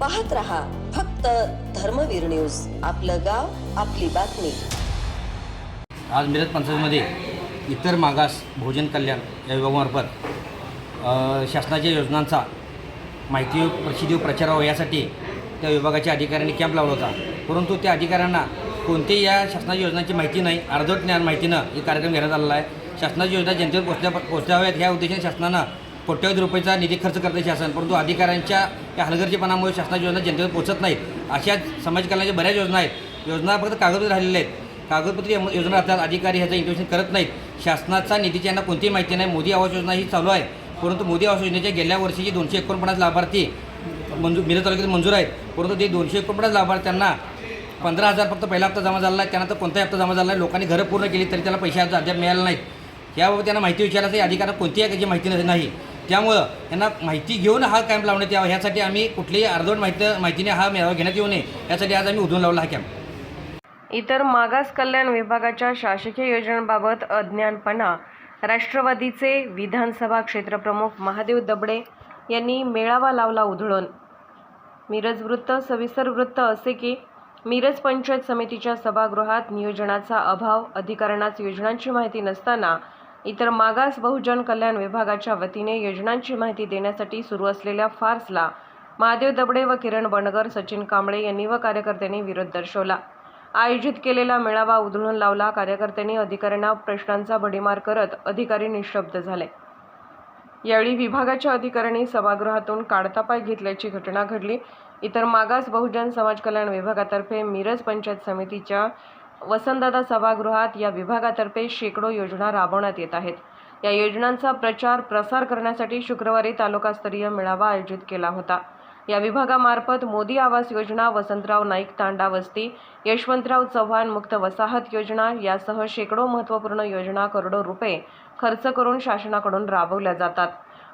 पाहत रहा फक्त धर्मवीर न्यूज. आपलं गाव आपली बातमी. आज मिरज पंचायतमध्ये इतर मागास भोजन कल्याण या विभागामार्फत शासनाच्या योजनांचा माहिती प्रसिद्धी व प्रचार व्हावा यासाठी त्या विभागाच्या अधिकाऱ्यांनी कॅम्प लावला होता. परंतु त्या अधिकाऱ्यांना कोणतेही या शासनाच्या योजनांची माहिती नाही. अर्धवट ज्ञान माहितीनं हे कार्यक्रम घेण्यात आलेला आहे. शासनाची योजना जनतेवर पोचल्या पोचवाव्यात ह्या उद्देशाने शासनानं कोट्यावधी रुपयाचा निधी खर्च करते शासन. परंतु अधिकाऱ्यांच्या या हलगर्जीपणामुळे शासनाच्या योजना जनतेवर पोहोचत नाहीत. अशा समाज कल्याणाच्या बऱ्याच योजना आहेत. योजना फक्त कागदपत्र राहिलेल्या आहेत. कागदपत्री योजना असतात अधिकारी ह्याचं इंटिमेशन करत नाहीत. शासनाचा निधीची यांना कोणतीही माहिती नाही. मोदी आवास योजना ही चालू आहे. परंतु मोदी आवास योजनेच्या गेल्या वर्षीची दोनशे एकोणपन्नास लाभार्थी मंजूर मिरज तालुक्यात मंजूर आहेत. परंतु ते दोनशे एकोणपन्नास लाभार्थ्यांना पंधरा हजार फक्त पहिला हप्ता जमा झाला आहे त्यानंतर कोणताही हप्ता जमा झाला नाही. लोकांनी घरं पूर्ण केली तरी त्याला पैसे अद्याप मिळाला नाहीत. याबाबत त्यांना माहिती विचारायचं या अधिकाऱ्यांना कोणतीही याची माहिती नाही. त्यामुळं यांना माहिती घेऊन हा कॅम्प लावण्यात यावा. ह्यासाठी आम्ही कुठलीही अर्धवट माहिती माहितीने हा मेळावा घेण्यात येऊ नये. यासाठी आज आम्ही उधळून लावला हा कॅम्प इतर मागास कल्याण विभागाच्या शासकीय योजनांबाबत अज्ञानपणा. राष्ट्रवादीचे विधानसभा क्षेत्रप्रमुख महादेव दबडे यांनी मेळावा लावला उधळून. मिरज वृत्त सविस्तर वृत्त असे की मिरज पंचायत समितीच्या सभागृहात नियोजनाचा अभाव अधिकाऱ्यांनाच योजनांची माहिती नसताना इतर मागास बहुजन कल्याण विभागाच्या वतीने योजनांची माहिती देण्यासाठी सुरू असलेल्या फार्सला महादेव दबडे व किरण बनगर सचिन कांबळे यांनी व कार्यकर्त्यांनी विरोध दर्शवला. आयोजित केलेला मेळावा उधळून लावला. कार्यकर्त्यांनी अधिकाऱ्यांना प्रश्नांचा भडीमार करत अधिकारी निशब्द झाले. यावेळी विभागाच्या अधिकाऱ्यांनी सभागृहातून काढता पाय घेतल्याची घटना घडली. इतर मागास बहुजन समाज कल्याण विभागातर्फे मिरज पंचायत समितीच्या वसंतदादा सभागृहात या विभागातर्फे शेकडो योजना राबवण्यात येत आहेत. या योजनांचा प्रचार प्रसार करण्यासाठी शुक्रवारी तालुकास्तरीय मेळावा आयोजित केला होता. या विभागामार्फत मोदी आवास योजना वसंतराव नाईक तांडा वस्ती यशवंतराव चव्हाण मुक्त वसाहत योजना यासह शेकडो महत्त्वपूर्ण योजना करोडो रुपये खर्च करून शासनाकडून राबवल्या जातात.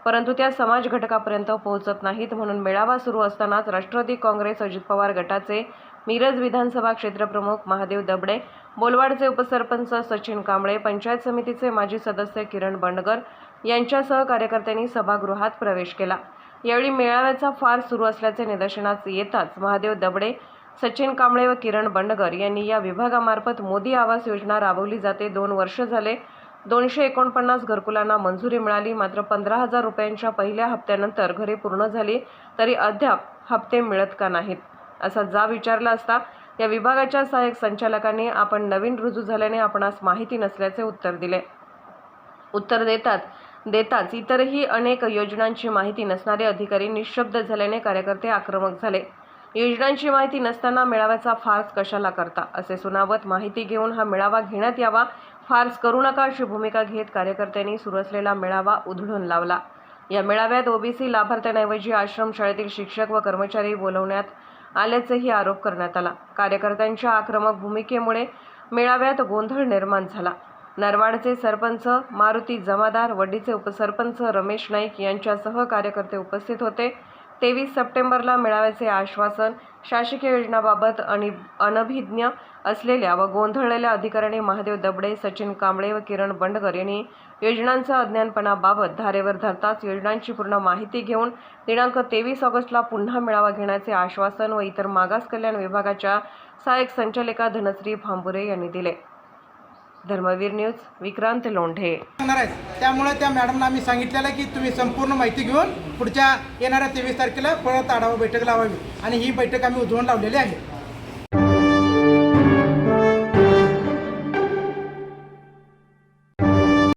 परंतु त्या समाज घटकापर्यंत पोहोचत नाहीत म्हणून मेळावा सुरू असतानाच राष्ट्रवादी काँग्रेस अजित पवार गटाचे मिरज विधानसभा क्षेत्रप्रमुख महादेव दबडे बोलवाडचे उपसरपंच सचिन कांबळे पंचायत समितीचे माजी सदस्य किरण बंडगर यांच्यासह कार्यकर्त्यांनी सभागृहात प्रवेश केला. यावेळी मेळाव्याचा फार सुरू असल्याचे निदर्शनास येताच महादेव दबडे सचिन कांबळे व किरण बंडगर यांनी या विभागामार्फत मोदी आवास योजना राबवली जाते. दोन वर्ष झाले दोनशे एकोणपन्नास घरकुलांना मंजुरी मिळाली. मात्र पंधरा हजार रुपयांच्या पहिल्या हप्त्यानंतर घरे पूर्ण झाली तरी अद्याप हप्ते मिळत का नाहीत असा जा विचारला असता. या विभागाच्या सहाय्यक संचालकांनी आपण नवीन रुजू झाल्याने आपणास माहिती नसल्याचे उत्तर दिले. उत्तर देतात देताच इतरही अनेक योजनांची माहिती नसणारे अधिकारी निशब्द झाल्याने कार्यकर्ते आक्रमक झाले. योजनांची माहिती नसताना मेळाव्याचा फार्स कशाला करता असे सुनावत माहिती घेऊन हा मेळावा घेण्यात यावा फार्स करू नका अशी भूमिका घेत कार्यकर्त्यांनी सुरू असलेला मेळावा उधळून लावला. या मेळाव्यात ओबीसी लाभार्थ्यांऐवजी आश्रमशाळेतील शिक्षक व कर्मचारी बोलवण्यात आल्याचाही आरोप करण्यात आला. कार्यकर्त्यांच्या आक्रमक भूमिकेमुळे मेळाव्यात गोंधळ निर्माण झाला. नरवाडचे सरपंच मारुती जमादार वड्डीचे उपसरपंच रमेश नाईक यांच्यासह कार्यकर्ते उपस्थित होते. तेवीस सप्टेंबरला मिळाव्याचे आश्वासन शासकीय योजनाबाबत आणि अनभिज्ञ असलेल्या व गोंधळलेल्या अधिकाऱ्यांनी महादेव दबडे सचिन कांबळे व किरण बंडगर यांनी योजनांचा अज्ञानपणाबाबत धारेवर धरताच योजनांची पूर्ण माहिती घेऊन दिनांक तेवीस ऑगस्टला पुन्हा मेळावा घेण्याचे आश्वासन व इतर मागास कल्याण विभागाच्या सहाय्यक संचालिका धनश्री भांबुरे यांनी दिले. धर्मवीर न्यूज विक्रांत लोंढे. सांगणार आहेत. त्यामुळे त्या मॅडमना आम्ही सांगितलेलं की तुम्ही संपूर्ण माहिती घेऊन पुढच्या येणाऱ्या तेवीस तारखेला परत आढावा बैठक लावावी. आणि ही बैठक आम्ही उधळून लावलेली आहे.